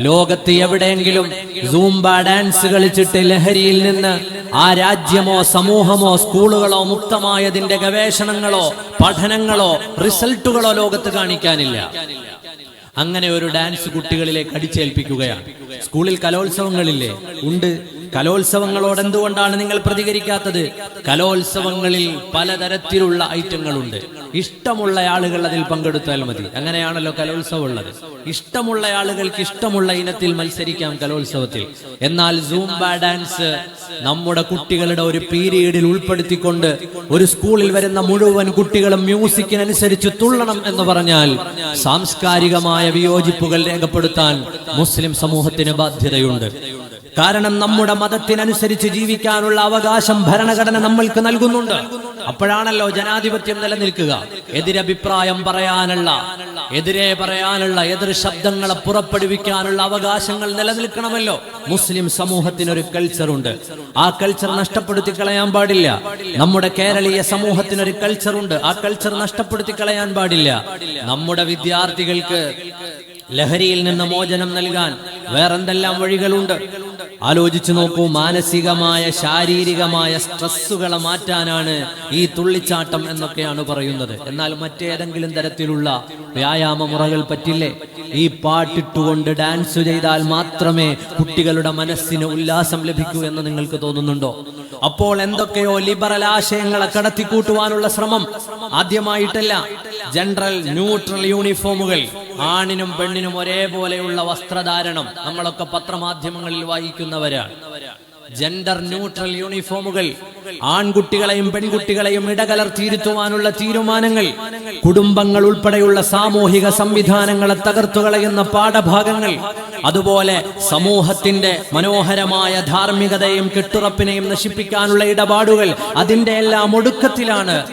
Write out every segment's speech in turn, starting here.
ലോകത്ത് എവിടെയെങ്കിലും Zumba dance കളിച്ചിട്ട് ലഹരിയിൽ നിന്ന് ആ രാജ്യമോ സമൂഹമോ സ്കൂളുകളോ മുക്തമായതിന്റെ ഗവേഷണങ്ങളോ പഠനങ്ങളോ റിസൾട്ടുകളോ ലോകത്ത് കാണിക്കാനില്ല. അങ്ങനെ ഒരു ഡാൻസ് കുട്ടികളിലേക്ക് അടിച്ചേൽപ്പിക്കുകയാണ്. സ്കൂളിൽ കലോത്സവങ്ങളില്ലേ? ഉണ്ട്. കലോത്സവങ്ങളോട് എന്തുകൊണ്ടാണ് നിങ്ങൾ പ്രതികരിക്കാത്തത്? കലോത്സവങ്ങളിൽ പലതരത്തിലുള്ള ഐറ്റങ്ങളുണ്ട്. ഇഷ്ടമുള്ള ആളുകൾ അതിൽ പങ്കെടുത്താൽ മതി. അങ്ങനെയാണല്ലോ കലോത്സവം ഉള്ളത് ഇഷ്ടമുള്ള ആളുകൾക്ക് ഇഷ്ടമുള്ള ഇനത്തിൽ മത്സരിക്കാം കലോത്സവത്തിൽ. എന്നാൽ സൂംബ ഡാൻസ് നമ്മുടെ കുട്ടികളുടെ ഒരു പീരീഡിൽ ഉൾപ്പെടുത്തിക്കൊണ്ട് ഒരു സ്കൂളിൽ വരുന്ന മുഴുവൻ കുട്ടികളും മ്യൂസിക്കിനനുസരിച്ച് തുള്ളണം എന്ന് പറഞ്ഞാൽ സാംസ്കാരികമായ വിയോജിപ്പുകൾ രേഖപ്പെടുത്താൻ മുസ്ലിം സമൂഹത്തിന് ബാധ്യതയുണ്ട്. കാരണം നമ്മുടെ മതത്തിനനുസരിച്ച് ജീവിക്കാനുള്ള അവകാശം ഭരണഘടന നമ്മൾക്ക് നൽകുന്നുണ്ട്. അപ്പോഴാണല്ലോ ജനാധിപത്യം നിലനിൽക്കുക. എതിരഭിപ്രായം പറയാനുള്ള എതിരെ പറയാനുള്ള എതിർ ശബ്ദങ്ങളെ പുറപ്പെടുവിക്കാനുള്ള അവകാശങ്ങൾ നിലനിൽക്കണമല്ലോ. മുസ്ലിം സമൂഹത്തിന് ഒരു കൾച്ചർ ഉണ്ട്. ആ കൾച്ചർ നഷ്ടപ്പെടുത്തി കളയാൻ പാടില്ല. നമ്മുടെ കേരളീയ സമൂഹത്തിന് ഒരു കൾച്ചർ ഉണ്ട്. ആ കൾച്ചർ നഷ്ടപ്പെടുത്തി കളയാൻ പാടില്ല. നമ്മുടെ വിദ്യാർത്ഥികൾക്ക് ലഹരിയിൽ നിന്ന് മോചനം നൽകാൻ വേറെന്തെല്ലാം വഴികളുണ്ട്? ആലോചിച്ചു നോക്കൂ മാനസികമായ ശാരീരികമായ സ്ട്രെസ്സുകളെ മാറ്റാനാണ് ഈ തുള്ളിച്ചാട്ടം എന്നൊക്കെയാണ് പറയുന്നത്. എന്നാൽ മറ്റേതെങ്കിലും തരത്തിലുള്ള വ്യായാമ മുറകൾ പറ്റില്ലേ? ഈ പാട്ടിട്ടുകൊണ്ട് ഡാൻസ് ചെയ്താൽ മാത്രമേ കുട്ടികളുടെ മനസ്സിന് ഉല്ലാസം ലഭിക്കൂ എന്ന് നിങ്ങൾക്ക് തോന്നുന്നുണ്ടോ? അപ്പോൾ എന്തൊക്കെയോ ലിബറൽ ആശയങ്ങളെ കടത്തിക്കൂട്ടുവാനുള്ള ശ്രമം ആദ്യമായിട്ടല്ല. ജനറൽ ന്യൂട്രൽ യൂണിഫോമുകൾ ആണിനും പെണ്ണിനും ഒരേപോലെയുള്ള വസ്ത്രധാരണം നമ്മളൊക്കെ പത്രമാധ്യമങ്ങളിൽ വായിക്കുന്നവരാണ് ജെൻഡർ ന്യൂട്രൽ യൂണിഫോമുകൾ ആൺകുട്ടികളെയും പെൺകുട്ടികളെയും ഇടകലർത്തിയിരുത്തുവാനുള്ള തീരുമാനങ്ങൾ കുടുംബങ്ങൾ ഉൾപ്പെടെയുള്ള സാമൂഹിക സംവിധാനങ്ങളെ തകർത്തുകളയുന്ന പാഠഭാഗങ്ങൾ അതുപോലെ സമൂഹത്തിന്റെ മനോഹരമായ ധാർമ്മികതയും കെട്ടുറപ്പിനെയും നശിപ്പിക്കാനുള്ള ഇടപാടുകൾ അതിന്റെ എല്ലാം ഒടുക്കത്തിലാണ്.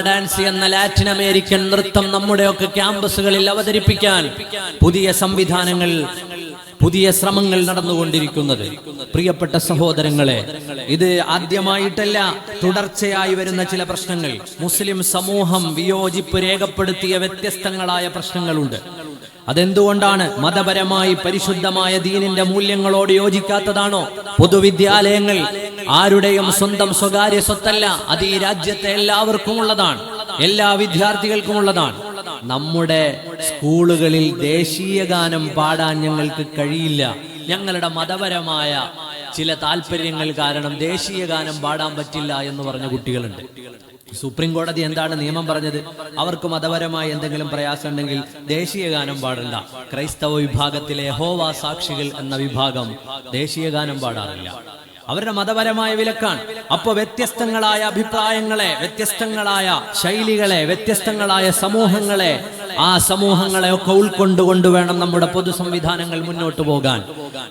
ഡാൻസ് എന്ന ലാറ്റിൻ അമേരിക്കൻ നൃത്തം നമ്മുടെയൊക്കെ ക്യാമ്പസുകളിൽ അവതരിപ്പിക്കാൻ പുതിയ സംവിധാനങ്ങൾ പുതിയ ശ്രമങ്ങൾ നടന്നുകൊണ്ടിരിക്കുന്നത്. പ്രിയപ്പെട്ട സഹോദരങ്ങളെ ഇത് ആദ്യമായിട്ടല്ല തുടർച്ചയായി വരുന്ന ചില പ്രശ്നങ്ങൾ. മുസ്ലിം സമൂഹം വിയോജിപ്പ് രേഖപ്പെടുത്തിയ വ്യത്യസ്തങ്ങളായ പ്രശ്നങ്ങളുണ്ട്. അതെന്തുകൊണ്ടാണ് മതപരമായി പരിശുദ്ധമായ ദീനിന്റെ മൂല്യങ്ങളോട് യോജിക്കാത്തതാണോ? പൊതുവിദ്യാലയങ്ങൾ ആരുടെയും സ്വന്തം സ്വകാര്യ സ്വത്തല്ല അത് ഈ രാജ്യത്തെ എല്ലാവർക്കും ഉള്ളതാണ് എല്ലാ വിദ്യാർത്ഥികൾക്കും ഉള്ളതാണ്. നമ്മുടെ സ്കൂളുകളിൽ ദേശീയ ഗാനം പാടാൻ ഞങ്ങൾക്ക് കഴിയില്ല. ഞങ്ങളുടെ മതപരമായ ചില താല്പര്യങ്ങൾ കാരണം ദേശീയ ഗാനം പാടാൻ പറ്റില്ല എന്ന് പറഞ്ഞ കുട്ടികളുണ്ട്. സുപ്രീം കോടതി എന്താണ് നിയമം പറഞ്ഞത്? അവർക്ക് മതപരമായ എന്തെങ്കിലും പ്രയാസം ഉണ്ടെങ്കിൽ ദേശീയ ഗാനം പാടണ്ട. ക്രൈസ്തവ വിഭാഗത്തിലെ ഹോവ സാക്ഷികൾ എന്ന വിഭാഗം ദേശീയ ഗാനം പാടാറില്ല. അവരുടെ മതപരമായ വിലക്കാണ്. അപ്പോൾ വ്യത്യസ്തങ്ങളായ അഭിപ്രായങ്ങളെ വ്യത്യസ്തങ്ങളായ ശൈലികളെ വ്യത്യസ്തങ്ങളായ സമൂഹങ്ങളെ ആ സമൂഹങ്ങളെ ഒക്കെ ഉൾക്കൊണ്ടുകൊണ്ട് വേണം നമ്മുടെ പൊതു സംവിധാനങ്ങൾ മുന്നോട്ട് പോകാൻ.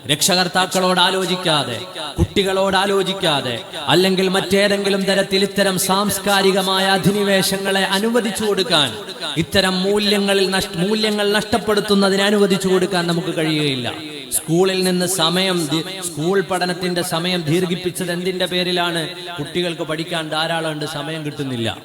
രക്ഷകർത്താക്കളോട് ആലോചിക്കാതെ കുട്ടികളോട് ആലോചിക്കാതെ അല്ലെങ്കിൽ മറ്റേതെങ്കിലും തരത്തിൽ ഇത്തരം സാംസ്കാരികമായ അധിനിവേശങ്ങളെ അനുവദിച്ചു കൊടുക്കാൻ ഇത്തരം മൂല്യങ്ങളിൽ മൂല്യങ്ങൾ നഷ്ടപ്പെടുത്തുന്നതിന് അനുവദിച്ചു കൊടുക്കാൻ നമുക്ക് കഴിയുകയില്ല. സ്കൂളിൽ നിന്ന് സമയം സ്കൂൾ പഠനത്തിന്റെ സമയം ദീർഘിപ്പിച്ചത് എന്തിന്റെ പേരിലാണ്? കുട്ടികൾക്ക് പഠിക്കാൻ ധാരാളം സമയം കിട്ടുന്നില്ല.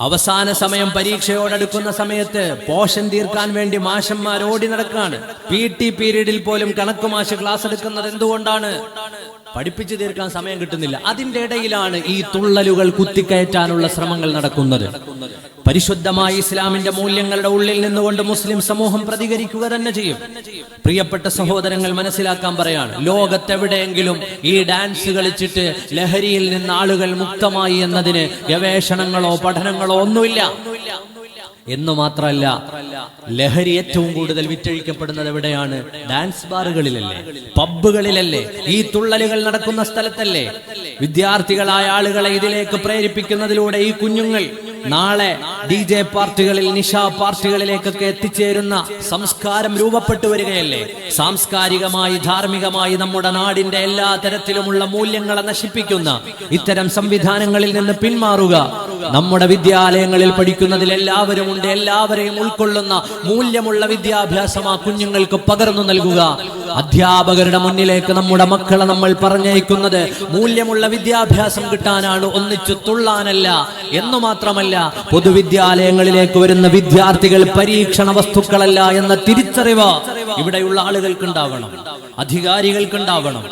അവസാന സമയം പരീക്ഷയോടടുക്കുന്ന സമയത്ത് പോഷൻ തീർക്കാൻ വേണ്ടി മാഷന്മാർ ഓടി നടക്കാണ്. പി ടി പീരീഡിൽ പോലും കണക്ക് മാഷ് ക്ലാസ് എടുക്കുന്നത് എന്തുകൊണ്ടാണ്? പഠിപ്പിച്ചു തീർക്കാൻ സമയം കിട്ടുന്നില്ല. അതിന്റെ ഇടയിലാണ് ഈ തുള്ളലുകൾ കുത്തിക്കയറ്റാനുള്ള ശ്രമങ്ങൾ നടക്കുന്നത്. പരിശുദ്ധമായ ഇസ്ലാമിന്റെ മൂല്യങ്ങളുടെ ഉള്ളിൽ നിന്നുകൊണ്ട് മുസ്ലിം സമൂഹം പ്രതികരിക്കുക തന്നെ ചെയ്യും. പ്രിയപ്പെട്ട സഹോദരങ്ങൾ മനസ്സിലാക്കാൻ പറയാണ് ലോകത്തെവിടെയെങ്കിലും ഈ ഡാൻസ് കളിച്ചിട്ട് ലഹരിയിൽ നിന്ന് ആളുകൾ മുക്തമായി എന്നതിന് ഗവേഷണങ്ങളോ പഠനങ്ങളോ ഒന്നുമില്ല. എന്ന് മാത്രമല്ല ലഹരി ഏറ്റവും കൂടുതൽ വിറ്റഴിക്കപ്പെടുന്നത് എവിടെയാണ്? ഡാൻസ് ബാറുകളിലല്ലേ? പബ്ബുകളിലല്ലേ? ഈ തുള്ളലുകൾ നടക്കുന്ന സ്ഥലത്തല്ലേ? വിദ്യാർത്ഥികളായ ആളുകളെ ഇതിലേക്ക് പ്രേരിപ്പിക്കുന്നതിലൂടെ ഈ കുഞ്ഞുങ്ങൾ നാളെ ഡി ജെ പാർട്ടികളിൽ നിഷ പാർട്ടികളിലേക്കൊക്കെ എത്തിച്ചേരുന്ന സംസ്കാരം രൂപപ്പെട്ടു വരികയല്ലേ? സാംസ്കാരികമായി ധാർമ്മികമായി നമ്മുടെ നാടിന്റെ എല്ലാ തരത്തിലുമുള്ള മൂല്യങ്ങളെ നശിപ്പിക്കുന്ന ഇത്തരം സംവിധാനങ്ങളിൽ നിന്ന് പിന്മാറുക. നമ്മുടെ വിദ്യാലയങ്ങളിൽ പഠിക്കുന്നതിൽ എല്ലാവരും ഉണ്ട്. എല്ലാവരെയും ഉൾക്കൊള്ളുന്ന മൂല്യമുള്ള വിദ്യാഭ്യാസം ആ കുഞ്ഞുങ്ങൾക്ക് പകർന്നു നൽകുക. അധ്യാപകരുടെ മുന്നിലേക്ക് നമ്മുടെ മക്കളെ നമ്മൾ പറഞ്ഞയക്കുന്നത് മൂല്യമുള്ള വിദ്യാഭ്യാസം കിട്ടാനാണ്. ഒന്നിച്ചു തുള്ളാനല്ല. എന്ന് മാത്രമല്ല പൊതുവിദ്യാലയങ്ങളിലേക്ക് വരുന്ന വിദ്യാർത്ഥികൾ പരീക്ഷണ വസ്തുക്കളല്ല എന്ന തിരിച്ചറിവ് ഇവിടെയുള്ള ആളുകൾക്ക് ഉണ്ടാവണം ആളുകൾക്കുണ്ടാവണം. അധികാരികൾക്കുണ്ടാവണം.